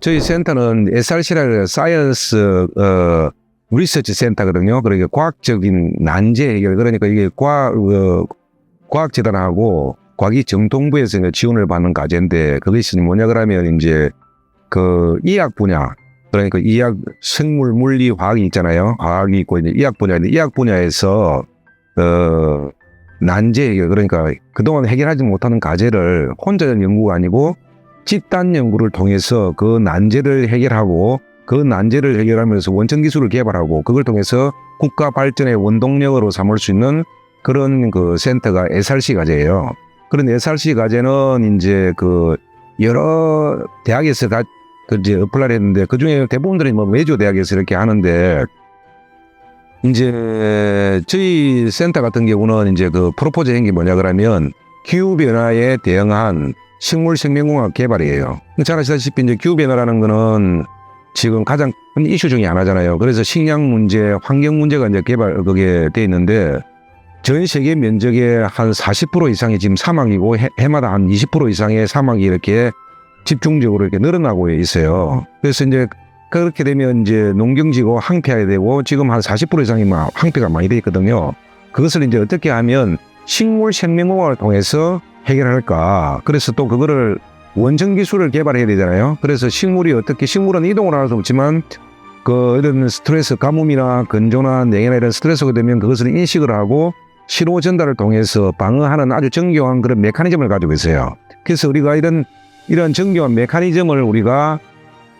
저희 센터는 SRC라는 사이언스 어, 리서치 센터거든요. 그러니까 과학적인 난제 해결 그러니까 이게 과학 어, 과학 재단하고 과기 정통부에서 이제 지원을 받는 과제인데 그것이 뭐냐 그러면 이제 그 이학 분야 그러니까 이학 생물 물리 화학이 있잖아요. 화학이 있고 이제 이학 분야인데 이학 분야에서 어 난제 해결 그러니까 그동안 해결하지 못하는 과제를 혼자 한 연구가 아니고 집단 연구를 통해서 그 난제를 해결하고 그 난제를 해결하면서 원천 기술을 개발하고 그걸 통해서 국가 발전의 원동력으로 삼을 수 있는 그런 그 센터가 SRC 과제예요. 그런 SRC 과제는 이제 그 여러 대학에서 다그 이제 어플라를 했는데 그 중에 대부분들이 뭐 외주 대학에서 이렇게 하는데 이제 저희 센터 같은 경우는 이제 그 프로포즈 한게 뭐냐 그러면 기후 변화에 대응한 식물 생명공학 개발이에요. 잘 아시다시피 이제 기후 변화라는 거는 지금 가장 큰 이슈 중에 하나잖아요. 그래서 식량 문제, 환경 문제가 이제 개발 그게 돼 있는데 전 세계 면적의 한 40% 이상이 지금 사막이고 해, 해마다 한 20% 이상의 사막이 이렇게 집중적으로 이렇게 늘어나고 있어요. 그래서 이제 그렇게 되면 이제 농경지고 항폐해야 되고 지금 한 40% 이상이 막 항폐가 많이 돼 있거든요. 그것을 이제 어떻게 하면 식물 생명공학을 통해서 해결할까? 그래서 또 그거를 원전 기술을 개발해야 되잖아요. 그래서 식물이 어떻게 식물은 이동을 할 수 없지만 그 이런 스트레스 가뭄이나 건조나 냉해나 이런 스트레스가 되면 그것을 인식을 하고 신호 전달을 통해서 방어하는 아주 정교한 그런 메커니즘을 가지고 있어요. 그래서 우리가 이런 이런 정교한 메커니즘을 우리가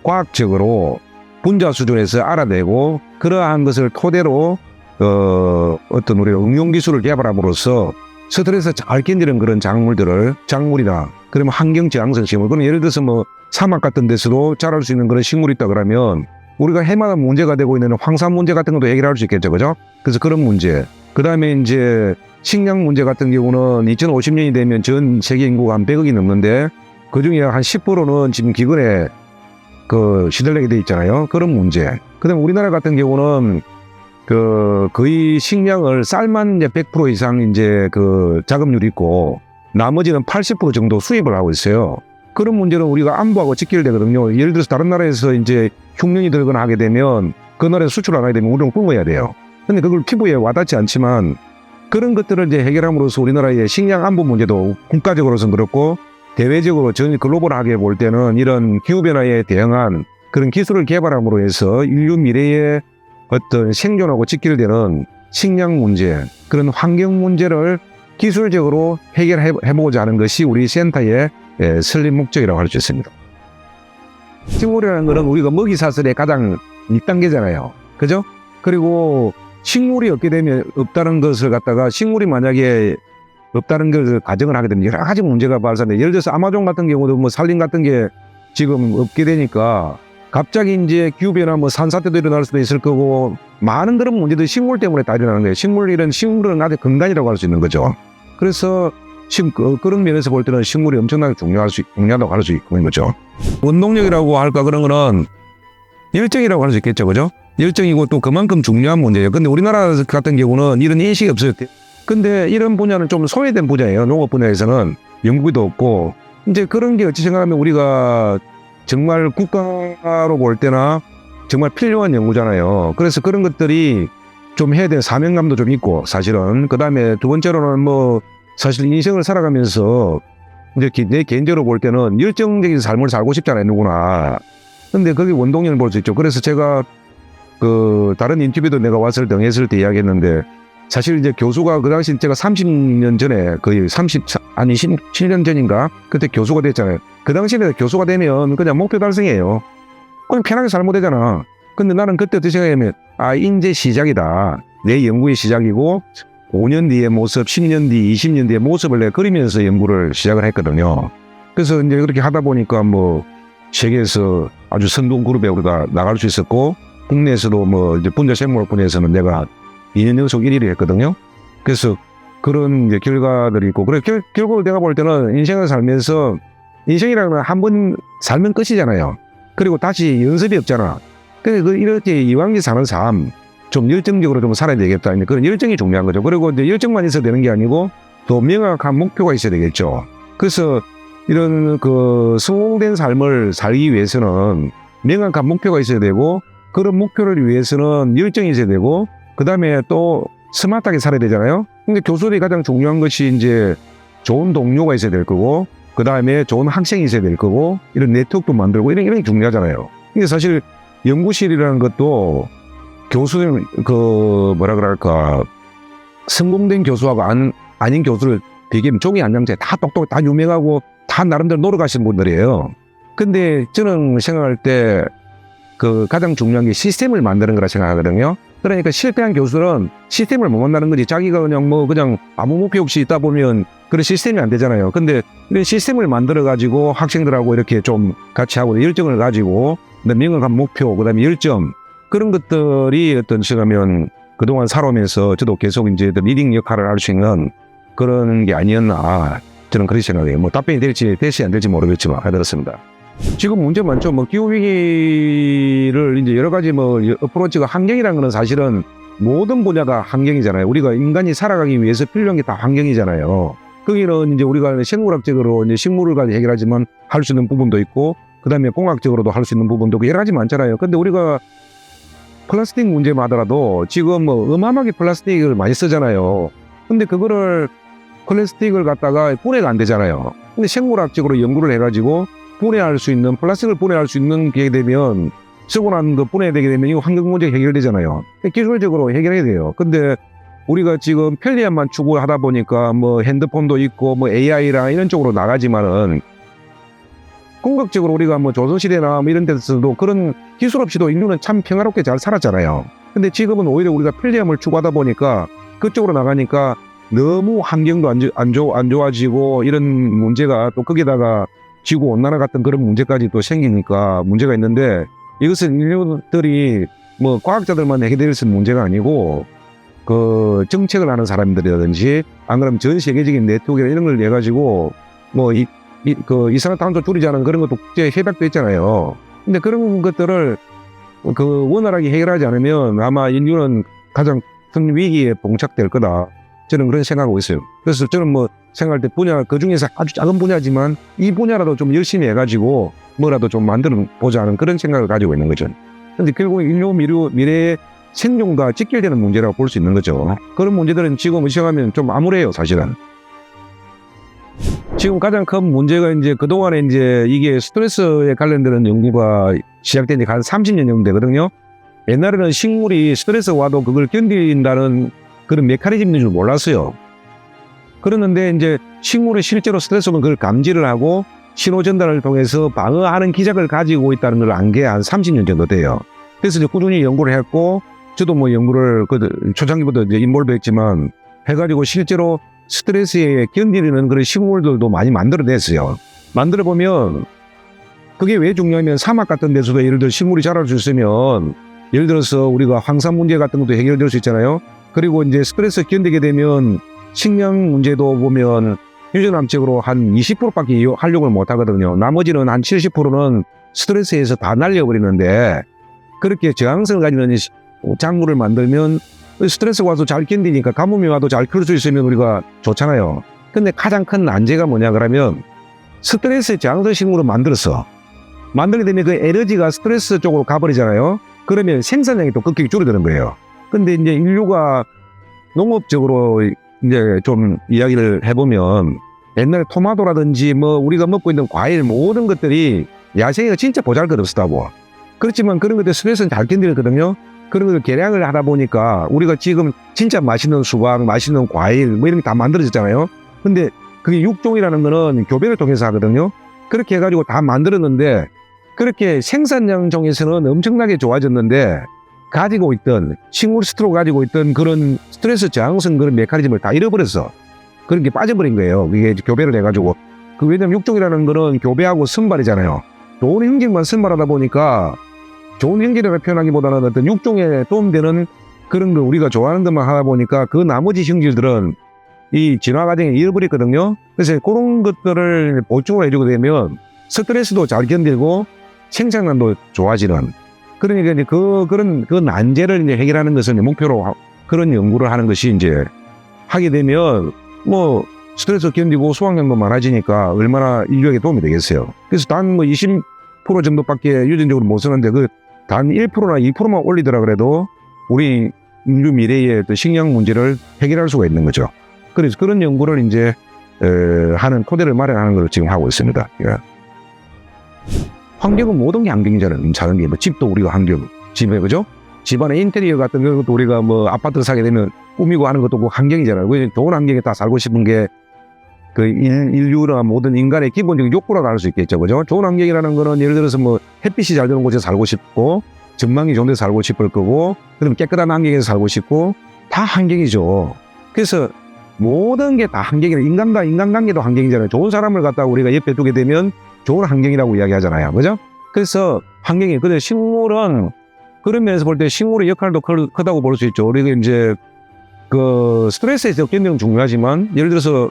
과학적으로 분자 수준에서 알아내고 그러한 것을 토대로 어, 어떤 우리가 응용 기술을 개발함으로써 스트레스 잘 견디는 그런 작물들을 작물이나 그러면 환경 저항성 식물 그럼 예를 들어서 뭐 사막 같은 데서도 자랄 수 있는 그런 식물이 있다 그러면 우리가 해마다 문제가 되고 있는 황산 문제 같은 것도 해결할 수 있겠죠. 그죠? 그래서 그런 문제 그 다음에 이제 식량 문제 같은 경우는 2050년이 되면 전 세계 인구가 한 100억이 넘는데 그 중에 한 10%는 지금 기근에 그 시들리게 돼 있잖아요 그런 문제 그 다음에 우리나라 같은 경우는 그 거의 식량을 쌀만 이제 100% 이상 이제 그 자급률이 있고 나머지는 80% 정도 수입을 하고 있어요. 그런 문제는 우리가 안보하고 직결되거든요. 예를 들어서 다른 나라에서 이제 흉년이 들거나 하게 되면 그 나라에 수출 안 하게 되면 우리는 굶어야 돼요. 근데 그걸 피부에 와닿지 않지만 그런 것들을 이제 해결함으로써 우리나라의 식량 안보 문제도 국가적으로서는 그렇고 대외적으로 전 글로벌하게 볼 때는 이런 기후변화에 대응한 그런 기술을 개발함으로 해서 인류 미래의 어떤 생존하고 직결되는 식량 문제, 그런 환경 문제를 기술적으로 해결해보고자 하는 것이 우리 센터의 예, 설립 목적이라고 할 수 있습니다. 식물이라는 것은 우리가 먹이 사슬의 가장 1단계잖아요. 그죠? 그리고 식물이 없게 되면 없다는 것을 갖다가 식물이 만약에 없다는 것을 가정을 하게 되면 여러 가지 문제가 발생돼. 예를 들어서 아마존 같은 경우도 뭐 산림 같은 게 지금 없게 되니까 갑자기 이제 기후변화 뭐 산사태도 일어날 수도 있을 거고 많은 그런 문제들이 식물 때문에 다 일어나는 거예요. 식물 이런 식물은 아주 근간이라고 할 수 있는 거죠. 그래서 식, 그, 그런 면에서 볼 때는 식물이 엄청나게 중요할 수, 중요하다고 할 수 있는 거죠. 원동력이라고 할까 그런 거는 열정이라고 할 수 있겠죠. 그죠? 열정이고 또 그만큼 중요한 문제예요. 근데 우리나라 같은 경우는 이런 인식이 없어요. 근데 이런 분야는 좀 소외된 분야예요. 농업 분야에서는 연구도 없고 이제 그런 게 어찌 생각하면 우리가 정말 국가로 볼 때나 정말 필요한 연구잖아요. 그래서 그런 것들이 좀 해야 될 사명감도 좀 있고 사실은 그 다음에 두 번째로는 뭐 사실 인생을 살아가면서 이제 기- 내 개인적으로 볼 때는 열정적인 삶을 살고 싶잖아요 누구나. 근데 그게 원동력을 볼 수 있죠. 그래서 제가 그 다른 인터뷰도 내가 왔을 때 했을 때 이야기했는데 사실 이제 교수가 그 당시 제가 30년 전에 거의 30 아니 17년 전인가 그때 교수가 됐잖아요. 그 당시에 교수가 되면 그냥 목표 달성이에요. 그냥 편하게 살면 되잖아. 근데 나는 그때 어떻게 생각하면 아 이제 시작이다. 내 연구의 시작이고 5년 뒤의 모습, 10년 뒤, 20년 뒤의 모습을 내가 그리면서 연구를 시작을 했거든요. 그래서 이제 그렇게 하다 보니까 뭐 세계에서 아주 선동 그룹에 우리가 나갈 수 있었고 국내에서도 뭐 이제 분자 생물 분야에서는 내가 2년 연속 1위를 했거든요. 그래서 그런 이제 결과들이 있고 그래 결, 결국을 내가 볼 때는 인생을 살면서 인생이라는 건 한 번 살면 끝이잖아요. 그리고 다시 연습이 없잖아. 그래서 그 이렇게 이왕기 사는 삶, 좀 열정적으로 좀 살아야 되겠다. 그런 열정이 중요한 거죠. 그리고 이제 열정만 있어도 되는 게 아니고 또 명확한 목표가 있어야 되겠죠. 그래서 이런 그 성공된 삶을 살기 위해서는 명확한 목표가 있어야 되고 그런 목표를 위해서는 열정이 있어야 되고 그 다음에 또 스마트하게 살아야 되잖아요. 근데 교수들이 가장 중요한 것이 이제 좋은 동료가 있어야 될 거고 그 다음에 좋은 학생이 있어야 될 거고 이런 네트워크도 만들고 이런 게 중요하잖아요. 근데 사실 연구실이라는 것도 교수들 그 뭐라 그럴까 성공된 교수하고 안, 아닌 교수를 비교하면 종이 안장제 다 똑똑 다 유명하고 다 나름대로 노력하시는 분들이에요. 근데 저는 생각할 때 그 가장 중요한 게 시스템을 만드는 거라 생각하거든요. 그러니까 실패한 교수는 시스템을 못 만드는 거지. 자기가 그냥 뭐 그냥 아무 목표 없이 있다 보면 그런 시스템이 안 되잖아요. 근데 이런 시스템을 만들어 가지고 학생들하고 이렇게 좀 같이 하고 열정을 가지고 명확한 목표, 그다음에 열정 그런 것들이 어떤 시가면 그동안 살아오면서 저도 계속 이제 리딩 역할을 할 수 있는 그런 게 아니었나 저는 그렇게 생각해요. 뭐 답변이 될지 될지 안 될지 모르겠지만 해드렸습니다. 지금 문제 많죠. 뭐 기후 위기를 이제 여러 가지 뭐 어프로치가 환경이라는 거는 사실은 모든 분야가 환경이잖아요. 우리가 인간이 살아가기 위해서 필요한 게 다 환경이잖아요. 거기는 이제 우리가 생물학적으로 이제 식물을 가지고 해결하지만 할 수 있는 부분도 있고, 그 다음에 공학적으로도 할 수 있는 부분도 있고 여러 가지 많잖아요. 근데 우리가 플라스틱 문제만 하더라도 지금 뭐 어마어마하게 플라스틱을 많이 쓰잖아요. 근데 그거를 플라스틱을 갖다가 분해가 안 되잖아요. 근데 생물학적으로 연구를 해가지고 분해할 수 있는 플라스틱을 분해할 수 있는 게 되면 쓰고 난 거 분해되게 되면 이거 환경 문제 해결되잖아요. 기술적으로 해결해야 돼요. 근데 우리가 지금 편리함만 추구하다 보니까 뭐 핸드폰도 있고 뭐 AI랑 이런 쪽으로 나가지만은 궁극적으로 우리가 뭐 조선시대나 뭐 이런 데서도 그런 기술 없이도 인류는 참 평화롭게 잘 살았잖아요. 근데 지금은 오히려 우리가 편리함을 추구하다 보니까 그쪽으로 나가니까 너무 환경도 안, 좋- 안, 좋, 안 좋아지고 이런 문제가 또 거기다가 지구 온난화 같은 그런 문제까지 또 생기니까 문제가 있는데 이것은 인류들이 뭐 과학자들만 해결될 수 있는 문제가 아니고 그 정책을 하는 사람들이라든지 안 그러면 전 세계적인 네트워크 이런 걸 내 가지고 뭐 이 그 이산화탄소 줄이자는 그런 것도 국제 협약도 있잖아요. 근데 그런 것들을 그 원활하게 해결하지 않으면 아마 인류는 가장 큰 위기에 봉착될 거다. 저는 그런 생각하고 있어요. 그래서 저는 뭐 생각할 때 분야 그 중에서 아주 작은 분야지만 이 분야라도 좀 열심히 해가지고 뭐라도 좀 만들어 보자는 그런 생각을 가지고 있는 거죠. 근데 결국 인류 미래, 미래의 생존과 직결되는 문제라고 볼 수 있는 거죠. 그런 문제들은 지금 시작하면 좀 암울해요, 사실은. 지금 가장 큰 문제가 이제 그동안에 이제 이게 스트레스에 관련되는 연구가 시작된 지가 한 30년 정도 되거든요. 옛날에는 식물이 스트레스 와도 그걸 견딘다는 그런 메커니즘인 줄 몰랐어요. 그러는데 이제 식물이 실제로 스트레스 오면 그걸 감지를 하고 신호 전달을 통해서 방어하는 기작을 가지고 있다는 걸 안 게 한 30년 정도 돼요. 그래서 이제 꾸준히 연구를 했고 저도 뭐 연구를 그 초창기부터 이제 인볼브 했지만 해가지고 실제로 스트레스에 견디는 그런 식물들도 많이 만들어냈어요. 만들어 보면 그게 왜 중요하면 사막 같은 데서도 예를 들어 식물이 자랄 수 있으면 예를 들어서 우리가 황산 문제 같은 것도 해결될 수 있잖아요. 그리고 이제 스트레스 견디게 되면 식량 문제도 보면 유전암적으로 한 20%밖에 활용을 못 하거든요. 나머지는 한 70%는 스트레스에서 다 날려버리는데 그렇게 저항성을 가지는 시- 작물을 만들면 스트레스가 와서 잘 견디니까 가뭄이 와도 잘 클 수 있으면 우리가 좋잖아요. 근데 가장 큰 난제가 뭐냐 그러면 스트레스 저항성 식물을 만들었어. 만들게 되면 그 에너지가 스트레스 쪽으로 가버리잖아요. 그러면 생산량이 또 급격히 줄어드는 거예요. 근데 이제 인류가 농업적으로 이제 좀 이야기를 해보면 옛날 토마토라든지 뭐 우리가 먹고 있는 과일 모든 것들이 야생이가 진짜 보잘 것 없었다고. 그렇지만 그런 것들 스트레스는 잘 견디거든요. 그런 것을 개량을 하다 보니까 우리가 지금 진짜 맛있는 수박, 맛있는 과일 뭐 이런 게 다 만들어졌잖아요. 근데 그게 육종이라는 거는 교배를 통해서 하거든요. 그렇게 해가지고 다 만들었는데 그렇게 생산량 중에서는 엄청나게 좋아졌는데 가지고 있던 식물 스트로 가지고 있던 그런 스트레스 저항성 그런 메커니즘을 다 잃어버렸어. 그런 게 빠져버린 거예요. 이게 교배를 해가지고. 그 왜냐면 육종이라는 거는 교배하고 선발이잖아요. 좋은 형질만 선발하다 보니까 좋은 형질이라고 표현하기보다는 어떤 육종에 도움되는 그런 거 우리가 좋아하는 것만 하다 보니까 그 나머지 형질들은 이 진화 과정에 잃어버렸거든요. 그래서 그런 것들을 보충을 해주게 되면 스트레스도 잘 견디고 생산량도 좋아지는 그러니까 이제 그 그런 그 난제를 이제 해결하는 것을 이제 목표로 하- 그런 연구를 하는 것이 이제 하게 되면 뭐 스트레스 견디고 수확량도 많아지니까 얼마나 인류에게 도움이 되겠어요. 그래서 단 뭐 20% 정도밖에 유전적으로 못 쓰는데 그 단 1%나 2%만 올리더라 그래도 우리 인류 미래의 또 식량 문제를 해결할 수가 있는 거죠. 그래서 그런 연구를 이제 에, 하는 토대를 마련하는 걸 지금 하고 있습니다. 예. 환경은 모든 게 환경이잖아요. 사는 게뭐 집도 우리가 환경, 집에 그죠? 집안의 인테리어 같은 것도 우리가 뭐 아파트 사게 되면 꾸미고 하는 것도 그 환경이잖아요. 그 좋은 환경에 다 살고 싶은 게 그 인류나 모든 인간의 기본적인 욕구라고 할 수 있겠죠. 그죠? 좋은 환경이라는 거는 예를 들어서 뭐 햇빛이 잘 드는 곳에 살고 싶고 전망이 좋은 데 살고 싶을 거고 그럼 깨끗한 환경에서 살고 싶고 다 환경이죠. 그래서 모든 게 다 환경이라 인간과 인간관계도 환경이잖아요. 좋은 사람을 갖다가 우리가 옆에 두게 되면 좋은 환경이라고 이야기하잖아요. 그죠? 그래서 환경이 근데 식물은 그런 면에서 볼 때 식물의 역할도 크, 크다고 볼 수 있죠. 우리가 이제 그 스트레스에서 견디는 중요하지만 예를 들어서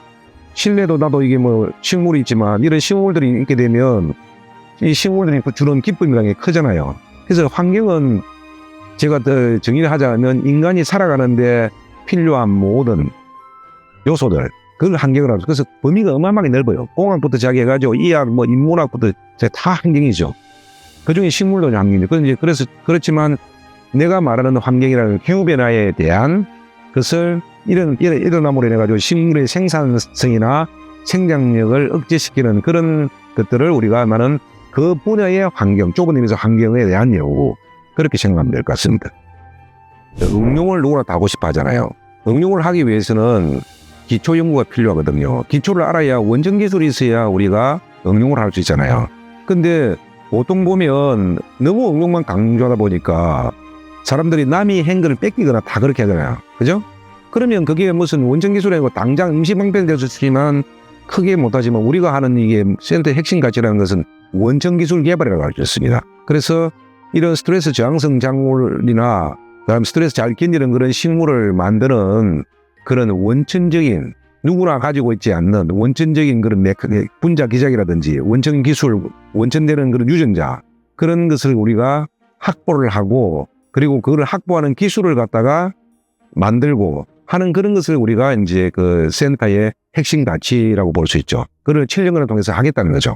실내도 나도 이게 뭐 식물이 있지만 이런 식물들이 있게 되면 이 식물들이 주는 기쁨이라는 게 크잖아요. 그래서 환경은 제가 더 정의를 하자면 인간이 살아가는데 필요한 모든 요소들 그걸 환경을 하죠. 그래서 범위가 어마어마하게 넓어요. 공학부터 시작해가지고 이학, 뭐 인문학부터 다 환경이죠. 그 중에 식물도 환경이죠. 이제 그래서 그렇지만 내가 말하는 환경이라는 기후 변화에 대한 것을 이런 이런 일어남으로 인해 가지고 식물의 생산성이나 생장력을 억제시키는 그런 것들을 우리가 말하는 그 분야의 환경, 좁은 의미에서 환경에 대한 연구 그렇게 생각하면 될 것 같습니다. 응용을 누구나 다 하고 싶어 하잖아요. 응용을 하기 위해서는 기초 연구가 필요하거든요. 기초를 알아야 원전 기술이 있어야 우리가 응용을 할 수 있잖아요. 근데 보통 보면 너무 응용만 강조하다 보니까 사람들이 남이 한 거를 뺏기거나 다 그렇게 하잖아요. 그죠? 그러면 그게 무슨 원전 기술이고 당장 임시 방편될 수 있지만 크게 못하지만 우리가 하는 이게 센터의 핵심 가치라는 것은 원전 기술 개발이라고 할수 있습니다. 그래서 이런 스트레스 저항성 작물이나 그다음 스트레스 잘 견디는 그런 식물을 만드는 그런 원천적인 누구나 가지고 있지 않는 원천적인 그런 분자 기작이라든지 원천 기술, 원천되는 그런 유전자 그런 것을 우리가 확보를 하고 그리고 그걸 확보하는 기술을 갖다가 만들고 하는 그런 것을 우리가 이제 그 센터의 핵심 가치라고 볼 수 있죠. 그걸 7년간을 통해서 하겠다는 거죠.